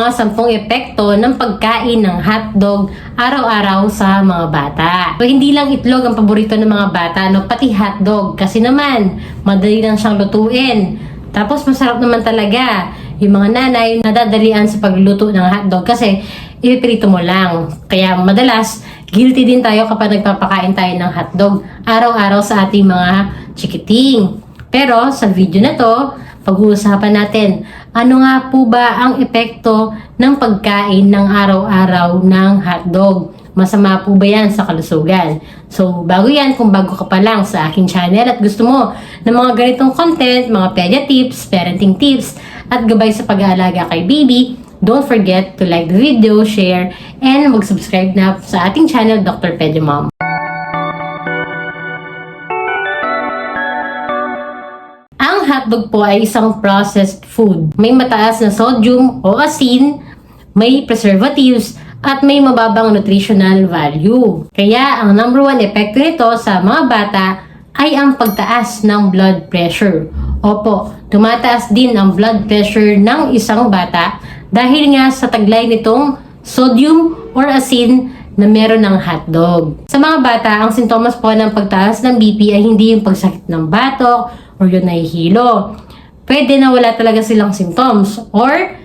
mga sampung epekto ng pagkain ng hotdog araw-araw sa mga bata. So, hindi lang itlog ang paborito ng mga bata, no? pati hotdog. Kasi naman, madali lang siyang lutuin. Tapos masarap naman talaga. Yung mga nanay nadadalian sa pagluluto ng hotdog kasi ipiprito mo lang. Kaya madalas, guilty din tayo kapag nagpapakain tayo ng hotdog araw-araw sa ating mga chikiting. Pero sa video na to, pag-uusapan natin ano nga po ba ang epekto ng pagkain ng araw-araw ng hotdog. Masama po ba yan sa kalusugan? So, bago yan, kung bago ka pa lang sa aking channel at gusto mo ng mga ganitong content, mga pedia tips, parenting tips, at gabay sa pag-aalaga kay baby, don't forget to like the video, share, and mag-subscribe na sa ating channel, Dr. Pedia Mom. Hotdog po ay isang processed food. May mataas na sodium o asin, may preservatives, at may mababang nutritional value. Kaya ang number one epekto nito sa mga bata ay ang pagtaas ng blood pressure. Opo, tumataas din ang blood pressure ng isang bata dahil nga sa taglay nitong sodium or asin na meron ng hotdog. Sa mga bata, ang sintomas po ng pagtaas ng BP ay hindi yung pagsakit ng batok or yung nahihilo. Pwede na wala talaga silang symptoms or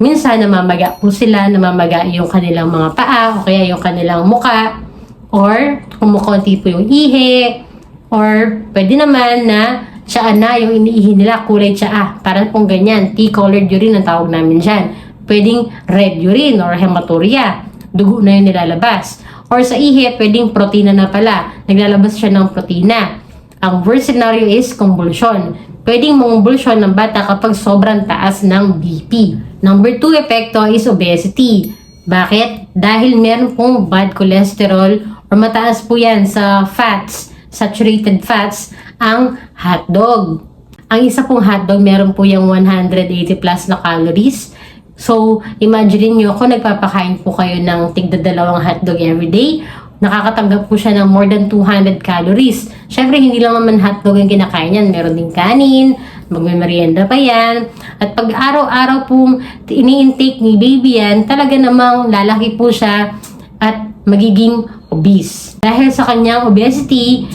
minsan namamaga po sila, namamaga yung kanilang mga paa o kaya yung kanilang muka or kumukonti po yung ihi or pwede naman na tsaa na yung iniihi nila, kulay tsaa. Parang pong ganyan, tea-colored urine ang tawag namin dyan. Pwedeng red urine or hematuria. Dugo na yung nilalabas. Or sa ihi, pwedeng protina na pala. Naglalabas siya ng protina. Ang worst scenario is convulsion. Pwedeng mangumbulsyon ng bata kapag sobrang taas ng BP. Number 2 epekto is obesity. Bakit? Dahil meron pong bad cholesterol or mataas po yan sa fats, saturated fats, ang hotdog. Ang isa pong hotdog, meron po yung 180 plus na calories. So, imagine nyo kung nagpapakain po kayo ng tigda dalawang hotdog everyday, nakakatanggap po siya ng more than 200 calories. Siyempre, hindi lang naman hotdog ang kinakain yan. Meron din kanin, magmemerienda pa yan. At pag araw-araw pong ini-intake ni baby yan, talaga namang lalaki po siya at magiging obese. Dahil sa kanyang obesity,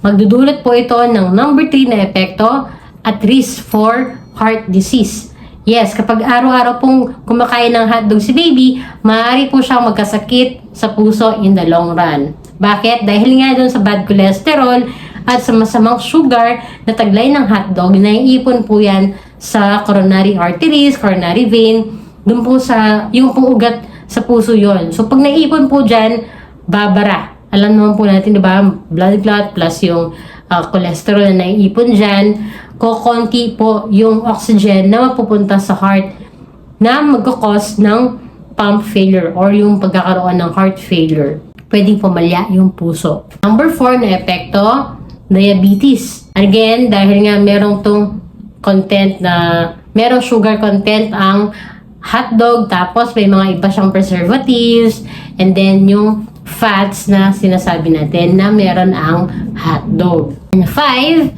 magdudulot po ito ng number 3 na epekto at risk for heart disease. Yes, kapag araw-araw pong kumakain ng hotdog si baby, maaari po siyang magkasakit sa puso in the long run. Bakit? Dahil nga doon sa bad cholesterol at sa masamang sugar na taglay ng hotdog, naiipon po yan sa coronary arteries, coronary vein, doon po sa, yung pong ugat sa puso yon. So, pag naipon po dyan, babara. Alam naman po natin, di ba, blood clot plus yung uh, cholesterol na naiipon dyan, kokonti po yung oxygen na mapupunta sa heart na magkakos ng pump failure or yung pagkakaroon ng heart failure. Pwedeng pumalya yung puso. Number 4 na epekto, diabetes. Again, dahil nga merong tong content na merong sugar content ang hotdog tapos may mga iba siyang preservatives and then yung fats na sinasabi natin na meron ang hotdog. And five,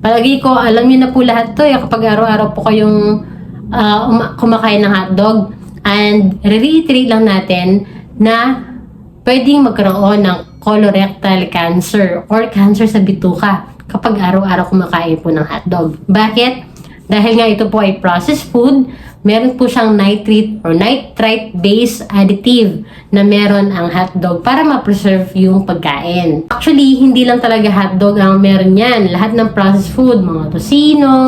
palagi ko alam niyo na po lahat to eh, kapag araw-araw po kayong uma- kumakain ng hotdog and reiterate lang natin na pwedeng magkaroon ng colorectal cancer or cancer sa bituka kapag araw-araw kumakain po ng hotdog. Bakit? Dahil nga ito po ay processed food, meron po siyang nitrate or nitrite-based additive na meron ang hotdog para ma-preserve yung pagkain. Actually, hindi lang talaga hotdog ang meron yan. Lahat ng processed food, mga tosino,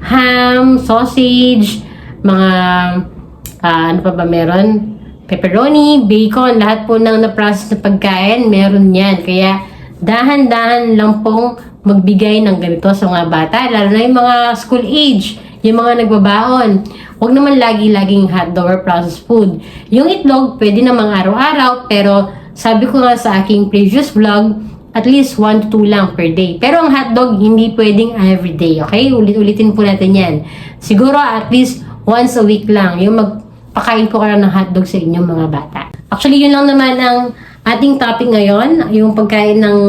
ham, sausage, mga ah, ano pa ba meron? Pepperoni, bacon, lahat po ng na-process na pagkain, meron yan. Kaya dahan-dahan lang pong magbigay ng ganito sa mga bata, lalo na yung mga school age, yung mga nagbabaon. Huwag naman lagi-laging hotdog or processed food. Yung itlog, pwede namang araw-araw, pero sabi ko nga sa aking previous vlog, at least 1 to 2 lang per day. Pero ang hotdog, hindi pwedeng everyday, okay? Ulit-ulitin po natin yan. Siguro at least once a week lang, yung magpakain po kayo ng hotdog sa inyong mga bata. Actually, yun lang naman ang ating topic ngayon, yung pagkain ng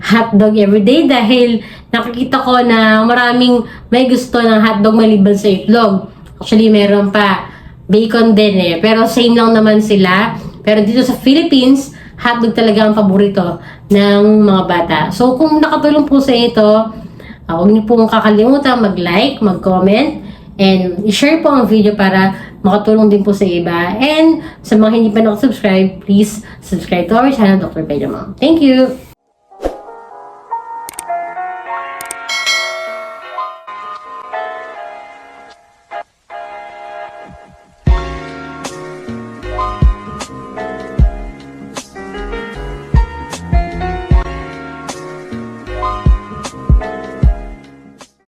hotdog everyday dahil nakikita ko na maraming may gusto ng hotdog maliban sa itlog. Actually, meron pa bacon din eh. Pero same lang naman sila. Pero dito sa Philippines, hotdog talaga ang paborito ng mga bata. So kung nakatulong po sa ito, uh, huwag niyo pong kakalimutan mag-like, mag-comment, and i-share po ang video para makatulong din po sa iba. And sa mga hindi pa nakasubscribe, please subscribe to our channel, Dr. Pedro Mom. Thank you!